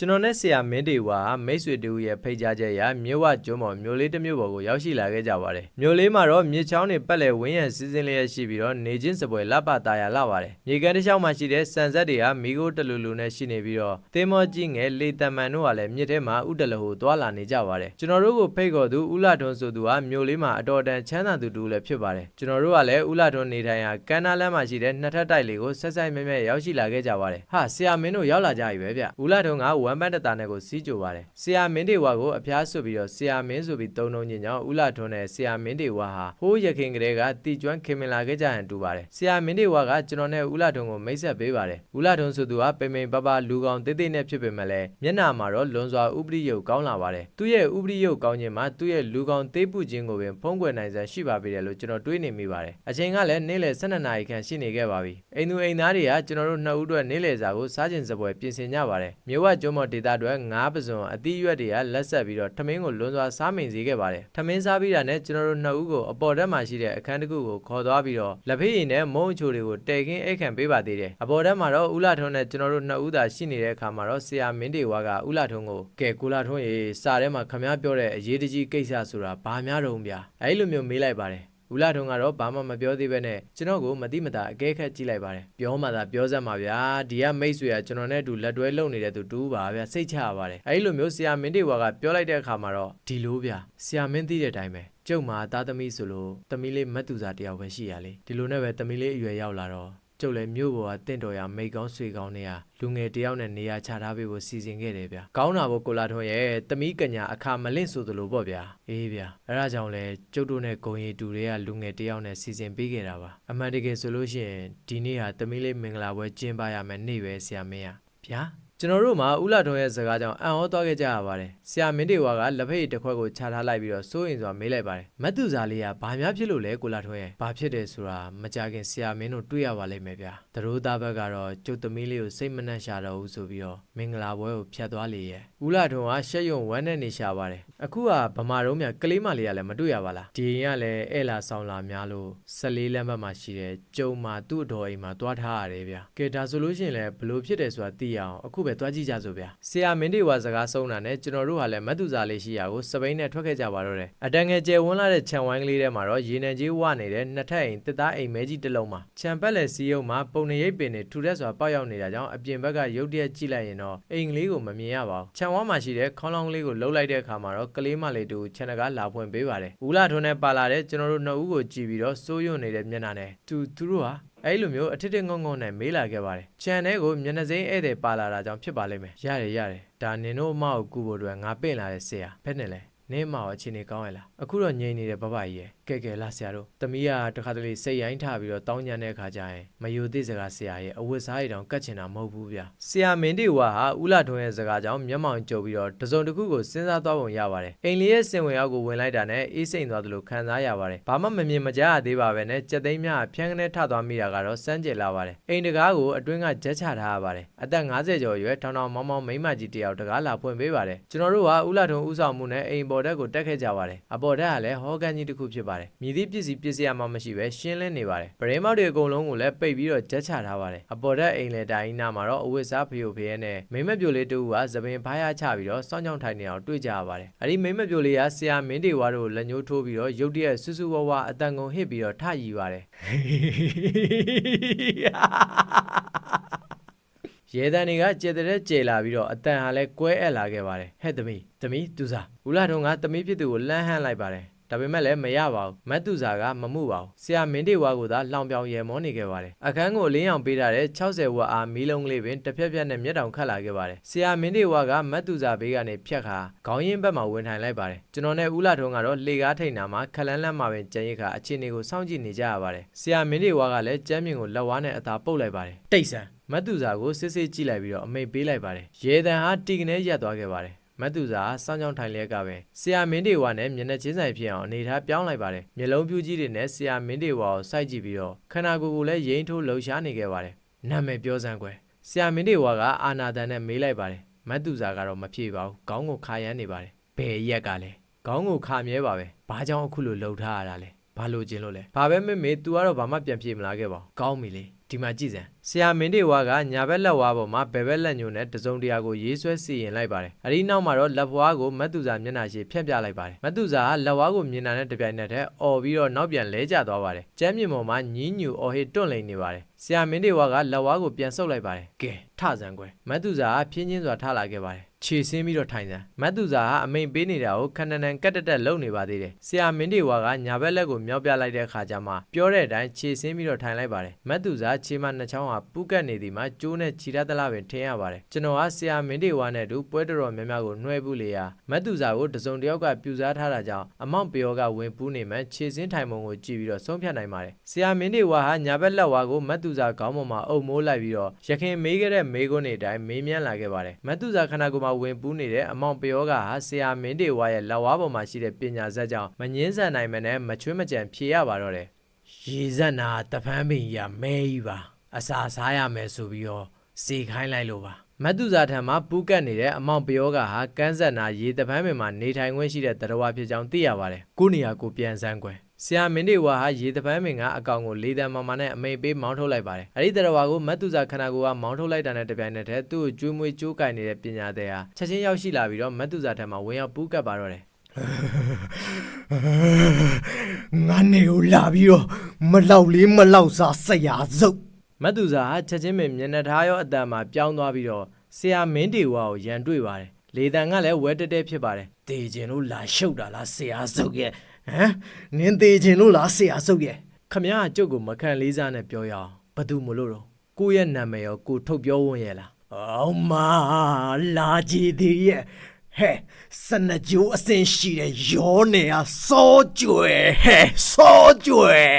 ကျွန်တော်နဲ့ဆရာမင်းတေဝါဟာမိတ်ဆွေတူရဲ့ဖိတ်ကြားချက်အရမြို့ဝကျွန်းပေါ်မြို့လေးတစ်မြို့ပေါ်ကိုရောက်ရှိလာခဲ့ကြပါတယ်မြို့လေးမှာတော့မြစ်ချောင်းတွေပတ်လည်ဝင်းရံစီးစင်းလျက်ရှိပြီးတော့နေချင်းစပွဲလပတာယာလာပါတယ်မြေကန်တစ်လျှောက်မှာရှိတဲ့ဆန်ဆက်တွေကမိโก้တလူလူနဲ့ရှိနေပြီးတော့သင်းမောကြီးငယ်လေတမန်တို့ကလည်းမြစ်ထဲမှာဥတလဟိုသွားလာနေကြပါတယ်ကျွန်တော်တို့ကိုဖိတ်ခေါ်သူဦးလာထွန်းဆိုသူဟာမြို့လေးမှာအတော်တန်ချမ်းသာသူတူလည်းဖြစ်ပါတယ်ကျွန်တော်တို့ကလည်းဦးလာထွန်းနေထိုင်ရာကမ်းနားလမ်းမှာရှိတဲ့နှစ်ထပ်တိုက်လေးကိုဆက်ဆိုင်မြဲမြဲရောက်ရှိလာခဲ့ကြပါတယ်ဟာဆရာမင်းတို့ရောက်လာကြပြီပဲဗျဦးလာထွန်းကဝမ်ပန်းတတာနဲ့ကိုစီးကြိုပါတယ်ဆရာမင်းတေဝါကိုအဖျားဆွပြီးတော့ဆရာမင်းဆိုပြီးတုံတုံချင်းကြောင့်ဦးလာထွန်းနဲ့ဆရာမင်းတေဝါဟာဟိုးရခင်ကလေးကတီကျွမ်းခင်မင်လာခဲ့ကြဟန်တူပါတယ်ဆရာမင်းတေဝါကကျွန်တော်နဲ့ဦးလာထွန်းကိုမိတ်ဆက်ပေးပါတယ်ဦးလာထွန်းဆိုသူကပိန်ပိန်ပပလူကောင်တိတ်တိတ်နဲ့ဖြစ်ပေမဲ့လည်းမျက်နှာမှာတော့လွန်စွာဥပရိယုတ်ကောင်းလာပါတယ်သူရဲ့ဥပရိယုတ်ကောင်းခြင်းမှာသူရဲ့လူကောင်သေးပုခြင်းကိုပင်ဖုံးကွယ်နိုင်စမ်းရှိပါပေတယ်လို့ကျွန်တော်တွေးနေမိပါတယ်အချိန်ကလည်းနေ့လယ်12နာရီခန့်ရှိနေခဲ့ပါပြီအိမ်သူအိမ်သားတွေကကျွန်တော်တို့နှစ်ဦးအတွက်နေ့လယ်စာကိုစားကျင်စပွဲပြင်ဆင်ကြပါတယ်မြို့ဝကျွန်းမော်ဒေတာအတွက်ငါးပစုံအသီးရွက်တွေကလက်ဆက်ပြီးတော့ထမင်းကိုလွန်စွာစားမိန်စေခဲ့ပါတယ်ထမင်းစားပြီးတာနဲ့ကျွန်တော်တို့နှစ်ဦးကိုအပေါ်တက်မှာရှိတဲ့အခန်းတစ်ခုကိုခေါ်သွားပြီးတော့လက်ဖေးရည်နဲ့မုံအချိုတွေကိုတဲခင်းအိတ်ခံပေးပါသေးတယ်အပေါ်တက်မှာတော့ဦးလာထွန်းနဲ့ကျွန်တော်တို့နှစ်ဦးသာရှိနေတဲ့အခါမှာတော့ဆရာမင်းတေဝါကဦးလာထွန်းကိုကဲကိုလာထွန်းရေစာထဲမှာခမ ्या ပြောတဲ့အရေးတကြီးကိစ္စဆိုတာဘာများတော့ဗျာအဲ့လိုမျိုးမေးလိုက်ပါတယ် ဦးလာထုံကတော့ဘာမှမပြောသေးပဲနဲ့ကျွန်တော်ကိုမတိမတာအကဲခတ်ကြည့်လိုက်ပါတယ်ပြောမှသာပြောစမ်းပါဗျာဒီကမိတ်ဆွေကကျွန်တော်နဲ့အတူလက်တွဲလုပ်နေတဲ့သူတူပါဗျာစိတ်ချရပါတယ်အဲ့လိုမျိုးဆရာမင်းတေဝါကပြောလိုက်တဲ့အခါမှာတော့ဒီလိုဗျာဆရာမင်းသိတဲ့အတိုင်းပဲကျုပ်မှာသားသမီးဆိုလို့သမီးလေးမတ်သူစာတယောက်ပဲရှိရလေဒီလိုနဲ့ပဲသမီးလေးအရွယ်ရောက်လာတော့ ကျုပ်လည်းမြို့ပေါ်ကတင့်တော်ရမိတ်ကောင်းဆွေကောင်းတွေကလူငယ်တယောက်နဲ့နေရာချထားပေးဖို့စီစဉ်ခဲ့တယ်ဗျာ။ကောင်းတာပေါ့ကိုလာထွန်းရဲ့တမိကညာအခါမလင့်ဆိုသလိုပေါ့ဗျာ။အေးဗျာ။အဲဒါကြောင့်လဲကျုပ်တို့နဲ့ဂုံရီတူတွေကလူငယ်တယောက်နဲ့စီစဉ်ပေးခဲ့တာပါ။အမှန်တကယ်ဆိုလို့ရှိရင်ဒီနေ့ဟာတမိလေးမင်္ဂလာပွဲကျင်းပရမယ်နေ့ပဲဆရာမင်းရ။ဗျာ။ ကျွန်တော်တို့မှာဦးလာထွန်းရဲ့စကားကြောင့်အံ့ဩသွားခဲ့ကြရပါတယ်။ဆရာမင်းတေဝါကလက်ဖက်ရည်တစ်ခွက်ကိုခြာထားလိုက်ပြီးတော့စိုးရင်စွာမေးလိုက်ပါတယ်။မတ်သူစာလေးကဘာများဖြစ်လို့လဲကိုလာထွန်းရဲ့။ဘာဖြစ်တယ်ဆိုတာမကြခင်ဆရာမင်းတို့တွေ့ရပါလိမ့်မယ်ဗျာ။သတို့သားဘက်ကတော့ကျုပ်သမီးလေးကိုစိတ်မနှံ့ရှာတော့ဘူးဆိုပြီးတော့မင်္ဂလာပွဲကိုဖျက်သွားလေရဲ့။ဦးလာထွန်းကရှက်ယုံဝမ်းနဲ့နေရှာပါတယ်။အခုကဗမာတုံးမြကလေးမလေးကလည်းမတွေ့ရပါလား။ဒီရင်ကလည်းဧလာဆောင်လာများလို့14လမ်းဘက်မှာရှိတဲ့ကျုံမှာသူ့အတော်အိမ်မှာတွားထားရတယ်ဗျာ။ကဲဒါဆိုလို့ရှိရင်လည်းဘလို့ဖြစ်တယ်ဆိုတာသိရအောင်အခုပဲတွားကြည့်ကြစို့ဗျာ။ဆရာမင်းတေဝါစကားဆုံးတာနဲ့ကျွန်တော်တို့ဟာလည်းမတ်သူစာလေးရှိရာကိုစပိန်နဲ့ထွက်ခဲ့ကြပါတော့တယ်။အတန်ငယ်ကျယ်ဝန်းလာတဲ့ခြံဝိုင်းကလေးထဲမှာတော့ရေနံကြီးဝနေတဲ့နှစ်ထပ်အိမ်တစ်သားအိမ်မဲကြီးတစ်လုံးမှာခြံပတ်လက်စီးရုံမှာပုံနေရိပ်ပင်တွေထူထက်စွာပေါက်ရောက်နေတာကြောင့်အပြင်ဘက်ကရုတ်တရက်ကြည့်လိုက်ရင်တော့အိမ်ကလေးကိုမမြင်ရပါဘူး။ခြံဝါမှာရှိတဲ့ခေါင်းလောင်းကလေးကိုလှုပ်လိုက်တဲ့အခါမှာတော့ကလေးမလေးတူခြံတကားလာဖွင့်ပေးပါတယ်။ဦးလာထွန်းနဲ့ပါလာတဲ့ကျွန်တော်တို့နှစ်ဦးကိုကြည့်ပြီးတော့စိုးရွံ့နေတဲ့မျက်နှာနဲ့သူသူတို့ဟာ အဲ့လိုမျိုးအထစ်ထစ်ငုံငုံနဲ့မေးလာခဲ့ပါတယ်။ခြံထဲကိုမျက်နှာစိမ်းဧည့်သည်ပါလာတာကြောင့်ဖြစ်ပါလိမ့်မယ်။ရတယ်ရတယ်။ဒါနင်တို့အမကိုကူဖို့အတွက်ငါပင့်လာတဲ့ဆရာ။ဖက်နေလဲ။နင်းမအောင်အခြေအနေကောင်းရလားအခုတော့ငြိမ်နေတဲ့ဘဘကြီးရဲ့ ကဲကဲလာဆရာတို့တမီးကတခါတလေစိတ်ရိုင်းထပြီးတော့တောင်းညံတဲ့အခါကျရင်မယိုသိစကားဆရာရဲ့အဝတ်စားရည်တောင်ကတ်ချင်တာမဟုတ်ဘူးဗျဆရာမင်းတေဝါဟာဦးလာထွန်းရဲ့စကားကြောင့်မျက်မှောင်ကျုပ်ပြီးတော့တစုံတစ်ခုကိုစဉ်းစားသွားပုံရပါတယ်အိမ်လေးရဲ့စင်ဝင်အောက်ကိုဝင်လိုက်တာနဲ့အေးစိမ်သွားသလိုခံစားရပါတယ်ဘာမှမမြင်မကြားရသေးပါပဲနဲ့ကြက်သိမ်းများဖြန်းကနေထသွားမိတာကတော့စမ်းကြယ်လာပါတယ်အိမ်တကားကိုအတွင်းကဂျက်ချထားရပါတယ်အသက်50ကျော်အရွယ်ထောင်ထောင်မောင်းမောင်းမိန်းမကြီးတယောက်တကားလာဖွင့်ပေးပါတယ်ကျွန်တော်တို့ကဦးလာထွန်းဦးဆောင်မှုနဲ့အိမ်ပေါ်တက်ကိုတက်ခဲ့ကြပါတယ်အပေါ်တက်ကလည်းဟောကန်ကြီးတစ်ခုဖြစ်ပါတယ်မြည်သည့်ပစ္စည်းပစ္စည်းအမှမရှိပဲရှင်းလင်းနေပါတယ်ပရင်မောက်တွေအကုန်လုံးကိုလည်းပိတ်ပြီးတော့ဂျက်ချထားပါတယ်အပေါ်တက်အိမ်လေတိုင်းနာမှာတော့အဝတ်စားဖျို့ဖျဲနဲ့မိမ့်မပြိုလေးတူကသပင်ဖားရချပြီးတော့စောင်းချောင်းထိုင်နေအောင်တွေ့ကြရပါတယ်အဲ့ဒီမိမ့်မပြိုလေးကဆရာမင်းတေဝါတို့လက်ညှိုးထိုးပြီးတော့ရုတ်တရက်ဆူဆူဝါဝါအတန်ကုန်ဟစ်ပြီးတော့ထရည်ပါတယ်ရဲတန်တွေကကျေတဲ့ကျေလာပြီးတော့အတန်ဟာလဲကွဲအပ်လာခဲ့ပါတယ်ဟဲ့သမီးသမီးသူစားဦးလာထုံကသမီးဖြစ်သူကိုလှမ်းဟန့်လိုက်ပါတယ် ဒါပေမဲ့လည်းမရပါဘူးမတ်သူစာကမမှုပါဘူးဆရာမင်းတေဝါကသာလောင်ပြောင်ရဲမောနေခဲ့ပါတယ်အခန်းကိုအလင်းရောင်ပေးထားတဲ့60ဝက်အားမီးလုံးကလေးပင်တစ်ဖြက်ဖြက်နဲ့မျက်တောင်ခတ်လာခဲ့ပါတယ်ဆရာမင်းတေဝါကမတ်သူစာဘေးကနေဖြတ်ခါခေါင်းရင်းဘက်မှာဝင်ထိုင်လိုက်ပါတယ်ကျွန်တော်နဲ့ဦးလာထုံးကတော့လေကားထိန်နာမှာခလန်းလန်းမှာပင်ကြံရိတ်ခါအခြေအနေကိုစောင့်ကြည့်နေကြရပါတယ်ဆရာမင်းတေဝါကလည်းကျမ်းမြင့်ကိုလက်ဝါးနဲ့အသာပုတ်လိုက်ပါတယ်တိတ်ဆန်မတ်သူစာကိုစစ်စစ်ကြည့်လိုက်ပြီးတော့အမိတ်ပေးလိုက်ပါတယ်ရေတံဟာတီကနေရက်သွားခဲ့ပါတယ် မတ်သူစာစောင်းချောင်းထိုင်လျက်ကပဲဆရာမင်းတေဝါနဲ့မျက်နှာချင်းဆိုင်ဖြစ်အောင်အနေထားပြောင်းလိုက်ပါတယ်မျက်လုံးပြူးကြီးတွေနဲ့ဆရာမင်းတေဝါကိုစိုက်ကြည့်ပြီးတော့ခန္ဓာကိုယ်ကိုလည်းရိမ့်ထိုးလှုပ်ရှားနေခဲ့ပါတယ်နာမည်ပြောစမ်းကွယ်ဆရာမင်းတေဝါကအာနာတန်နဲ့မေးလိုက်ပါတယ်မတ်သူစာကတော့မဖြေပါဘူးခေါင်းကိုခါရမ်းနေပါတယ်ဘယ်ရက်ကလဲခေါင်းကိုခါမြဲပါပဲဘာကြောင့်အခုလိုလှုပ်ထားရတာလဲဘဘာလို့ကျင်လို့လဲဘာပဲမေမေ तू ကတော့ဘာမှပြန်ပြေမလာခဲ့ပါဘူးကောင်းပြီလေ ဒီမှာကြည့်စမ်းဆရာမင်းတေဝါကညာဘက်လက်ဝါပေါ်မှာဘယ်ဘက်လက်ညိုနဲ့တစုံတရာကိုရေးဆွဲစီရင်လိုက်ပါတယ်။အဲဒီနောက်မှာတော့လက်ဘွားကိုမတ်သူစာမျက်နှာရှိဖြန့်ပြလိုက်ပါတယ်။မတ်သူစာကလက်ဝါးကိုမြင်တာနဲ့တပြိုင်နက်တည်းអော်ပြီးတော့နောက်ပြန်လဲကျသွားပါတယ်။ကျမ်းမြေပေါ်မှာညင်းညူအော်ဟစ်တွန့်လိန်နေပါတယ်။ဆရာမင်းတေဝါကလက်ဝါးကိုပြန်ဆုပ်လိုက်ပါတယ်။ကဲထဆန်းကွယ်မတ်သူစာကဖြင်းချင်းစွာထလာခဲ့ပါတယ်။ခြေဆင်းပြီးတော့ထိုင်စမ်းမတ်သူစာကအမိန်ပေးနေတာကိုခဏနန်ကတ်တက်တက်လုံနေပါသေးတယ်ဆရာမင်းတေဝါကညာဘက်လက်ကိုမြောက်ပြလိုက်တဲ့အခါကျမှပြောတဲ့အတိုင်းခြေဆင်းပြီးတော့ထိုင်လိုက်ပါတယ်မတ်သူစာခြေမနှစ်ချောင်းဟာပူးကတ်နေသည်မှာကျိုးနဲ့ခြိရသလားပင်ထင်ရပါတယ်ကျွန်တော်ကဆရာမင်းတေဝါနဲ့အတူပွဲတော်တော်များများကိုနှွဲဘူးလေရာမတ်သူစာကိုတစုံတစ်ယောက်ကပြူစားထားတာကြောင့်အမောင့်ပျော်ကဝင်ပူးနေမှခြေဆင်းထိုင်ပုံကိုကြည့်ပြီးတော့ဆုံးဖြတ်နိုင်ပါတယ်ဆရာမင်းတေဝါဟာညာဘက်လက်ဝါကိုမတ်သူစာခေါင်းပေါ်မှာအုပ်မိုးလိုက်ပြီးတော့ရခင်မေးခဲ့တဲ့မေးခွန်းတွေအတိုင်းမေးမြန်းလာခဲ့ပါတယ်မတ်သူစာခန္ဓာကိုယ်မှာဝင်ပူးနေတဲ့အမောင်ပယောဂဟာဆရာမင်းတေဝါရဲ့လက်ဝါးပေါ်မှာရှိတဲ့ပညာဇက်ကြောင့်မငင်းဆန်နိုင်မနဲ့မချွေးမကြံဖြေရပါတော့တယ် ရေဇက်နာတဖန်းပင်ရမဲကြီးပါအစာစားရမယ်ဆိုပြီးတော့စေခိုင်းလိုက်လို့ပါမတ်သူဇာထံမှာပူးကတ်နေတဲ့အမောင်ပယောဂဟာကန်းဆက်နာရေတပန်းပင်မှာနေထိုင်ခွင့်ရှိတဲ့တရားဖြစ်ကြောင်းသိရပါတယ်ကိုနေရာကိုပြန်ဆန်းကွယ်ဆရာမင်းတေဝါဟာရေတပန်းပင်ကအကောင်ကိုလေးတန်းမမနဲ့အမိန်ပေးမောင်းထုတ်လိုက်ပါတယ်။အဲဒီတရားကိုမတ်သူစာခန္ဓာကိုယ်ကမောင်းထုတ်လိုက်တာနဲ့တပြိုင်နက်တည်းသူ့ကိုကျွေးမွေးကြိုးကင်နေတဲ့ပညာသည်ဟာချက်ချင်းရောက်ရှိလာပြီးတော့မတ်သူစာထံမှာဝင်ရောက်ပူးကတ်ပါတော့တယ် ငါနေကိုလာပြီးတော့မလောက်လေးမလောက်စားဆရာစုပ်မတ်သူစာဟာချက်ချင်းပဲမျက်နှာထားရောအတန်မှာပြောင်းသွားပြီးတော့ဆရာမင်းတေဝါကိုရန်တွေ့ပါတယ်။လေတံကလည်းဝဲတက်တက်ဖြစ်ပါတယ်တေချင်လို့လာရှုပ်တာလားဆရာစုပ်ရဲ့ဟမ်နင်းတေချင်လို့လားဆရာစုပ်ရဲ့။ခမရအကျုပ်ကိုမခံလေးစားနဲ့ပြောရအောင်။ဘာသူမလို့တော့ကိုယ့်ရဲ့နာမည်ရောကိုထုတ်ပြောဝင်ရဲ့လားအောင်မလာကြည့်သေးရဲ့ ဟဲ့စနကြိုးအစင်ရှိတဲ့ရောနေဟာစောကျွယ်ဟဲ့စောကျွယ်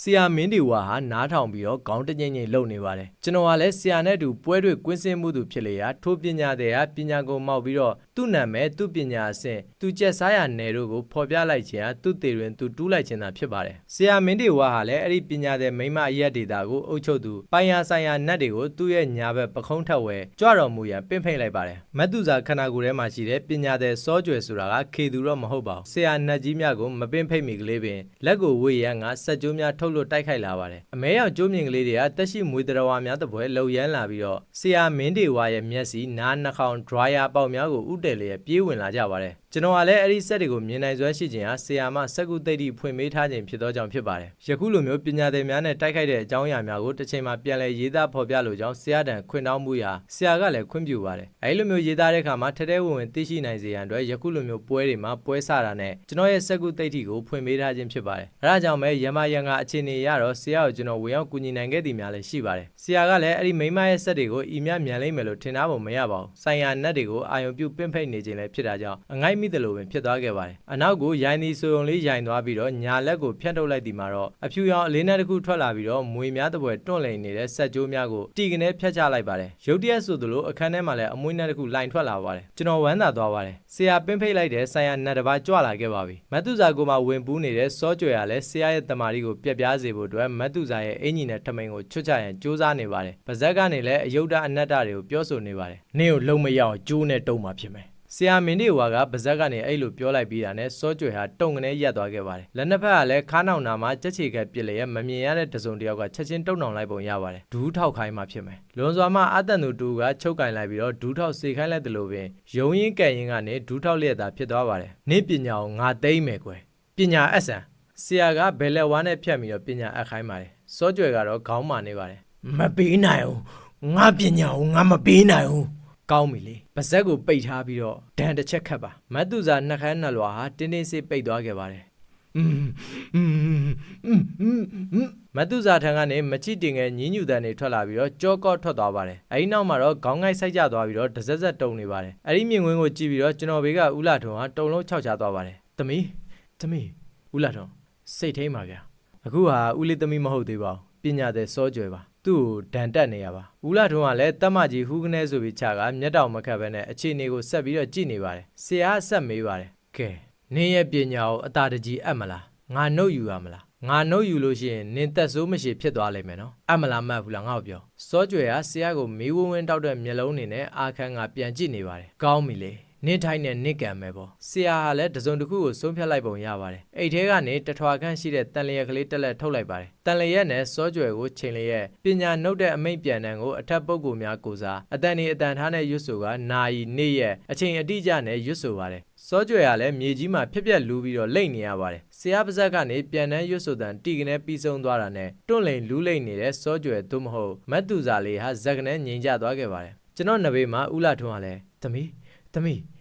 ဆရာမင်းဒီဝါဟာနားထောင်ပြီးတော့ခေါင်းတငိမ့်ငိမ့်လှုပ်နေပါတယ်ကျွန်တော်ကလည်းဆရာနဲ့အတူပွဲတွေကွင်းစင်းမှုသူဖြစ်လေရာထိုးပညာတဲ့ဟာပညာကိုမောက်ပြီးတော့သူ့နာမည်သူ့ပညာအဆင့်သူကျက်စားရနယ်တို့ကိုဖော်ပြလိုက်ခြင်းဟာသူ့သေးတွင်သူတူးလိုက်ခြင်းသာဖြစ်ပါတယ်ဆရာမင်းဒီဝါဟာလည်းအဲ့ဒီပညာတဲ့မိမအရက်ဒေတာကိုအုပ်ချုပ်သူပိုင်ယာဆိုင်ယာနတ်တွေကိုသူ့ရဲ့ညာဘက်ပခုံးထက်ဝဲကြွတော်မူရန်ပင့်ဖိတ်လိုက်ပါတယ်မတ်သူစာခန္ဓာကိုယ်ထဲမှာရှိတဲ့ပညာတဲ့စောကျွယ်ဆိုတာကခေသူတော့မဟုတ်ပါဘူးဆရာနတ်ကြီးများကိုမပင့်ဖိတ်မိကလေးပင်လက်ကိုဝေရန်ကစက်ကြိုးများထုတ်လို့တိုက်ခိုက်လာပါတယ်အမဲရောင်ကျိုးမြင်ကလေးတွေကတက်ရှိမွေးတော်ဝါများတပွဲလှုပ်ရမ်းလာပြီးတော့ဆရာမင်းဒေဝါရဲ့မျက်စိနားနှာခေါင်း dryer ပေါက်များကိုဥတည်လျက်ပြေးဝင်လာကြပါတယ်ကျွန်တော်ကလည်းအဲ့ဒီစက်တွေကိုမြင်နိုင်စွမ်းရှိခြင်းဟာဆရာမစက်ကုသိတ္တိဖွင့်ပေးထားခြင်းဖြစ်သောကြောင့်ဖြစ်ပါတယ်ယခုလိုမျိုးပညာသည်များနဲ့တိုက်ခိုက်တဲ့အကြောင်းအရာများကိုတစ်ချိန်မှာပြန်လည်ရေးသားဖော်ပြလိုကြောင်းဆရာတန်ခွင့်တောင်းမှုရာဆရာကလည်းခွင့်ပြုပါတယ်အဲ့လိုမျိုးရေးသားတဲ့အခါမှာထဲထဲဝင်ဝင်သိရှိနိုင်စေရန်အတွက်ယခုလိုမျိုးပွဲတွေမှာပွဲဆတာနဲ့ကျွန်တော်ရဲ့စက်ကုသိတ္တိကိုဖွင့်ပေးထားခြင်းဖြစ်ပါတယ်အဲဒါကြောင့်ပဲရမယံကအခြေအနေရတော့ဆရာကိုကျွန်တော်ဝင်ရောက်ကူညီနိုင်ခဲ့သည်များလည်းရှိပါတယ်ဆရာကလည်းအဲ့ဒီမိမရဲ့စက်တွေကိုအီမြမြန်လိမ့်မယ်လို့ထင်ထားပုံမရပါဘူးဆိုင်ရာနတ်တွေကိုအာယုံပြုပင့်ဖိတ်နေခြင်းလည်းဖြစ်တာကြောင့်အငိုက်မိတယ်လို့ပင်ဖြစ်သွားခဲ့ပါတယ်အနောက်ကိုရိုင်းသည်ဆိုုံလေးရိုင်သွားပြီးတော့ညာလက်ကိုဖြတ်ထုတ်လိုက်ဒီမှာတော့အဖြူရောင်အလေးနဲ့တစ်ခုထွက်လာပြီးတော့မွေများတစ်ပွဲတွန့်လိန်နေတဲ့စက်ကြိုးများကိုတီကနေဖြတ်ချလိုက်ပါတယ်ရုတ်တရက်ဆိုသလိုအခန်းထဲမှာလည်းအမွှေးနဲ့တစ်ခုလိုင်ထွက်လာပါတယ်ကျွန်တော်ဝမ်းသာသွားပါတယ်ဆရာပင့်ဖိတ်လိုက်တဲ့ဆိုင်ရာနတ်တစ်ပါးကြွလာခဲ့ပါပြီမတ်သူစာကိုမှဝင်ပူးနေတဲ့စောကြွယ်ကလည်းဆရာရဲ့တမာရီကိုပြက်ပြားစေဖို့အတွက်မတ်သူစာရဲ့အင်ဂျင်နဲ့ထမိန်ကိုချွတ်ချရန်စူးစမ်းနေပါတယ်ပါဇက်ကနေလည်းအယုဒ္ဓအနတ္တတွေကိုပြောဆိုနေပါတယ်နင့်ကိုလုံမရအောင်ကျိုးနဲ့တုံးမှာဖြစ်မယ်ဆရာမင်းဒီဝါကပါဇက်ကနေအဲ့လိုပြောလိုက်ပြီးတာနဲ့စောကြွယ်ဟာတုံကနေရက်သွားခဲ့ပါတယ်လက်နှစ်ဖက်ကလည်းခါးနောင်နာမှာကြက်ချေခက်ပြစ်လျက်မမြင်ရတဲ့တစုံတစ်ယောက်ကချက်ချင်းတုံနှောင်လိုက်ပုံရပါတယ်ဒူးထောက်ခိုင်းမှဖြစ်မယ်လွန်စွာမှအတန်သူတူကချုပ်ကင်လိုက်ပြီးတော့ဒူးထောက်စေခိုင်းလိုက်တယ်လို့ပင်ယုံရင်ကဲ့ရင်ကနေဒူးထောက်လျက်သာဖြစ်သွားပါတယ်နင့်ပညာကိုငါသိမ့်မယ်ကွယ်ပညာအဆန် ဆရာကဘယ်လက်ဝါးနဲ့ဖြတ်ပြီးတော့ပညာအပ်ခိုင်းပါတယ်စောကြွယ်ကတော့ခေါင်းမာနေပါတယ်မပေးနိုင်ဘူးငါပညာကိုငါမပေးနိုင်ဘူးကောင်းပြီလေပါဇက်ကိုပိတ်ထားပြီးတော့ဒဏ်တစ်ချက်ခတ်ပါမတ်သူစာနှခမ်းနှလွာဟာတင်းတင်းစေးပိတ်သွားခဲ့ပါတယ်မတုဇာထံကနေမချစ်တင်ငယ်ညင်းညူတန်တွေထွက်လာပြီးတော့ကြောကော့ထွက်သွားပါတယ်။အဲဒီနောက်မှာတော့ခေါင်းငိုက်ဆိုက်ကြသွားပြီးတော့တဇက်ဇက်တုံနေပါတယ်။အဲဒီမြင်ကွင်းကိုကြည့်ပြီးတော့ကျွန်တော်ဘေးကဥလာထုံဟာတုံလုံးခြောက်ချသွားပါတယ်။သမီးသမီးဥလာထုံ စိတ်ထိန်ပါဗျာအခုဟာဦးလေးသမီးမဟုတ်သေးပါဘူးပညာတဲ့စောကြွယ်ပါသူ့ကိုဒဏ်တက်နေရပါဦးလာထုံကလည်းတက်မကြီးဟူးကနေဆိုပြီးခြာကမျက်တောင်မခတ်ဘဲနဲ့အခြေအနေကိုဆက်ပြီးတော့ကြည့်နေပါတယ်ဆရာကဆက်မေးပါတယ်ကဲနင်းရဲ့ပညာကိုအတာတကြီးအပ်မလားငါနှုတ်ယူရမလားငါနှုတ်ယူလို့ရှိရင်နင်သက်ဆိုးမရှိဖြစ်သွားလိမ့်မယ်နော်အပ်မလားမတ်ဘူးလားငါ့ကိုပြောစောကြွယ်ကဆရာကိုမီးဝင်းဝင်းတောက်တဲ့မျက်လုံးနေနဲ့အာခန်းကပြန်ကြည့်နေပါတယ်ကောင်းပြီလေ နနင်းထိုင်းနဲ့နစ်ကံပဲပေါ့ဆရာကလည်းတစုံတစ်ခုကိုဆုံးဖြတ်လိုက်ပုံရပါတယ်အိတ်ထဲကနေတထွာခန့်ရှိတဲ့တန်လျက်ကလေးတက်လက်ထုတ်လိုက်ပါတယ်တန်လျက်နဲ့စောကြွယ်ကိုချိန်လျက်ပညာနှုတ်တဲ့အမိတ်ပြန်တန်းကိုအထက်ပုဂ္ဂိုလ်များကိုစားအတန်ဒီအတန်ထားနဲ့ရွတ်ဆိုကနာယီနေ့ရက်အချိန်အတိအကျနဲ့ရွတ်ဆိုပါတယ်စောကြွယ်ကလည်းမြေကြီးမှာဖြက်ဖြက်လူးပြီးတော့လိမ့်နေရပါတယ်ဆရာပါဇက်ကနေပြန်တန်းရွတ်ဆိုတန်တီကနေပြီးဆုံးသွားတာနဲ့တွန့်လိန်လူးလိမ့်နေတဲ့စောကြွယ်သို့မဟုတ်မတ်တူစာလေးဟာဇက်ကနေငြိမ်ကျသွားခဲ့ပါတယ်ကျွန်တော်နဘေးမှာဥလာထွန်းကလည်းသမီးသမီး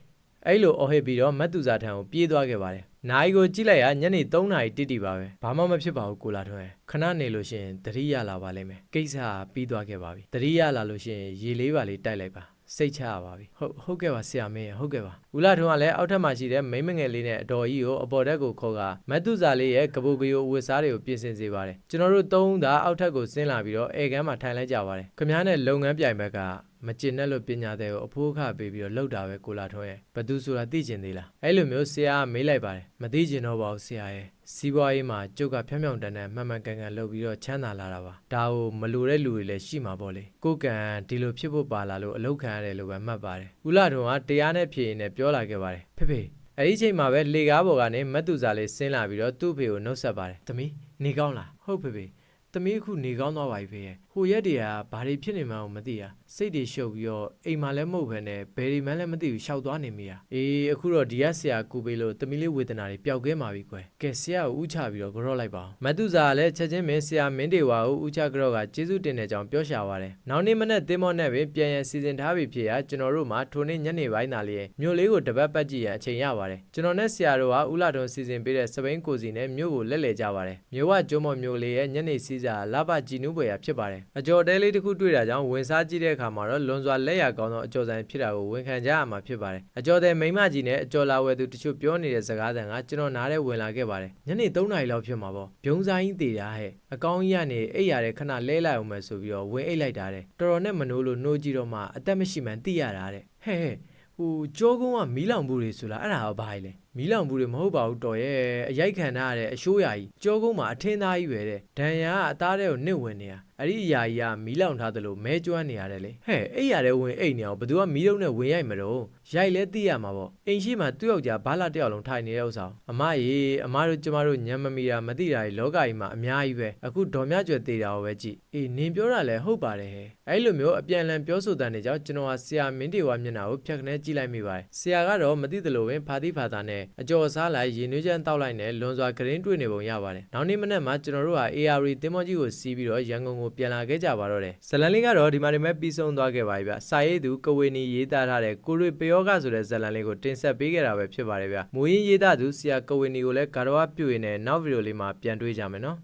အဲ့လိုအော်ဟစ်ပြီးတော့မတ်သူစာထံကိုပြေးသွားခဲ့ပါတယ်။နိုင်ကိုကြည့်လိုက်ရညနေ3နာရီတိတိပါပဲ။ဘာမှမဖြစ်ပါဘူးကိုလာထွန်းရဲ့။ခဏနေလို့ရှိရင်တတိရလာပါလိမ့်မယ်။ကိစ္စကပြီးသွားခဲ့ပါပြီ။တတိရလာလို့ရှိရင်ရေလေးပါလေးတိုက်လိုက်ပါ။ စိတ်ချရပါပြီဟုတ်ဟုတ်ကဲ့ပါဆရာမင်းဟုတ်ကဲ့ပါဦးလာထွန်းကလည်းအောက်ထပ်မှာရှိတဲ့မိန်းမငယ်လေးနဲ့အတော်ကြီးကိုအပေါ်တက်ကိုခေါ်ကမတ်သူစာလေးရဲ့ကပုတ်ကယိုအဝတ်စားတွေကိုပြင်ဆင်စေပါတယ်ကျွန်တော်တို့သုံးဦးသာအောက်ထပ်ကိုဆင်းလာပြီးတော့ဧကန်မှာထိုင်လိုက်ကြပါတယ်ခမားနဲ့လုပ်ငန်းပြိုင်ဘက်ကမကျင်တဲ့လို့ပညာတဲ့ကိုအဖိုးအခပေးပြီးတော့လှုပ်တာပဲကိုလာထွန်းရဲ့ဘသူဆိုတာသိကျင်သေးလားအဲ့လိုမျိုးဆရာကမေးလိုက်ပါတယ်မသိကျင်တော့ပါဘူးဆရာရဲ့ စီးပွားရေးမှာကျုပ်ကဖြောင်းဖြောင်းတန်တန်မှန်မှန်ကန်ကန်လုပ်ပြီးတော့ချမ်းသာလာတာပါဒါကိုမလိုတဲ့လူတွေလည်းရှိမှာပေါ့လေကိုကံဒီလိုဖြစ်ဖို့ပါလာလို့အလောက်ခံရတယ်လို့ပဲမှတ်ပါတယ်ဦးလာထွန်းကတရားနဲ့ဖြေရင်လည်းပြောလာခဲ့ပါတယ်ဖေဖေအဲ့ဒီချိန်မှာပဲလေကားပေါ်ကနေမတ်သူစာလေးဆင်းလာပြီးတော့သူ့အဖေကိုနှုတ်ဆက်ပါတယ်သမီးနေကောင်းလားဟုတ်ဖေဖေသမီးအခုနေကောင်းသွားပါပြီဖေရဲ့ဟိုရက်တည်းကဘာတွေဖြစ်နေမှန်းမသိတာစိတ်တွေရှုပ်ပြီးတော့အိမ်မှာလည်းမဟုတ်ဘဲနဲ့ဘယ်ဒီမှလည်းမသိဘူးရှောက်သွားနေမိတာအေးအခုတော့ဒီရက်ဆရာကူပေးလို့သမီးလေးဝေဒနာတွေပျောက်ကဲမှာပြီကွယ်ကဲဆရာကိုဥချပြီးတော့ကြော့လိုက်ပါအောင်မတ်သူစာကလည်းချက်ချင်းမင်းဆရာမင်းတေဝါကိုဥချကြော့ကကျေးဇူးတင်တဲ့ကြောင်းပြောရှာပါတယ်နောက်နေ့မနေ့တင်းမောနဲ့ပဲပြန်ရန်စီစဉ်ထားပြီဖြစ်ရာကျွန်တော်တို့မှထိုနေ့ညနေပိုင်းသာလေးမြို့လေးကိုတပတ်ပတ်ကြည့်ရန်အချိန်ရပါတယ်ကျွန်တော်နဲ့ဆရာတို့ကဥလာတွန်စီစဉ်ပေးတဲ့စပိန်ကိုစီနဲ့မြို့ကိုလက်လည်ကြပါတယ်မြို့ဝကျွန်းမော်မြို့လေးရဲ့ညနေစီးစာလပကြည်နူးပွဲရဖြစ်ပါတယ်အကျော်တဲလေးတစ်ခုတွေ့တာကြောင့်ဝင်စားကြည့်တဲ့အခါမှာတော့လွန်စွာလက်ရကောင်းသောအကျော်ဆိုင်ဖြစ်တာကိုဝန်ခံကြရမှာဖြစ်ပါတယ်အကျော်တဲ့မိမကြီးနဲ့အကျော်လာဝဲသူတချို့ပြောနေတဲ့စကားသံကကျွန်တော်နားထဲဝင်လာခဲ့ပါတယ်ညနေ3နာရီလောက်ဖြစ်မှာပေါ့ဘုံစားကြီးတည်တာဟဲ့အကောင်းကြီးကနေအိပ်ရတဲ့ခဏလဲလိုက်အောင်မယ်ဆိုပြီးတော့ဝင်အိပ်လိုက်တာတဲ့တော်တော်နဲ့မနိုးလို့နှိုးကြည့်တော့မှအသက်မရှိမှန်းသိရတာတဲ့ဟဲ့ဟဲ့ဟိုကြောကုန်းကမီးလောင်ဘူးတွေဆိုလားအဲ့ဒါရောဘာလဲ မီးလောင်ဘူးတွေမဟုတ်ပါဘူးတော်ရဲ့အရိုက်ခံထားရတဲ့အရှိုးရာကြီးကြောကုန်းမှာအထင်းသားကြီးပဲတဲ့ဒဏ်ရာကအသားထဲကိုနစ်ဝင်နေတာအဲ့ဒီအရာကြီးကမီးလောင်ထားသလိုမဲကျွမ်းနေရတယ်လေဟဲ့အဲ့ရတဲ့ဝင်အိတ်နေအောင်ဘသူကမီးလုံးနဲ့ဝင်ရိုက်မတော့ရိုက်လဲသိရမှာပေါ့အိမ်ရှိမှသူ့ယောက်ျားဘာလာတယောက်လုံးထိုင်နေတဲ့ဥစ္စာအမရေအမတို့ကျမတို့ညံမမီတာမသိတာကြီးလောကကြီးမှာအများကြီးပဲအခုဒေါ်မြကျွယ်သေးတာကိုပဲကြည့်အေးနင်ပြောတာလဲဟုတ်ပါတယ်ဟဲ့အဲ့လိုမျိုးအပြန်အလှန်ပြောဆိုတဲ့နေကြောင့်ကျွန်တော်ကဆရာမင်းတေဝါမျက်နှာကိုဖြတ်ခနဲကြည့်လိုက်မိပါတယ်ဆရာကတော့မသိသလိုပဲဖာတိဖာတာနဲ့အကျော်စားလိုက်ရင်နှွေးချမ်းတောက်လိုက်နဲ့လွန်စွာဂရင်းတွေ့နေပုံရပါတယ်နောက်နေ့မနက်မှာကျွန်တော်တို့က ARD တင်းမောကြီးကိုစီးပြီးတော့ရန်ကုန်ကိုပြန်လာခဲ့ကြပါတော့တယ်ဇလန်လေးကတော့ဒီမှာဒီမဲ့ပြီးဆုံးသွားခဲ့ပါပြီဗျစာရေးသူကဝေနီရေးသားထားတဲ့ကိုရွေပယောဂဆိုတဲ့ဇလန်လေးကိုတင်ဆက်ပေးခဲ့တာပဲဖြစ်ပါတယ်ဗျမူရင်းရေးသားသူဆရာကဝေနီကိုလည်းဂါရဝပြုရင်းနဲ့နောက်ဗီဒီယိုလေးမှာပြန်တွေ့ကြမယ်နော်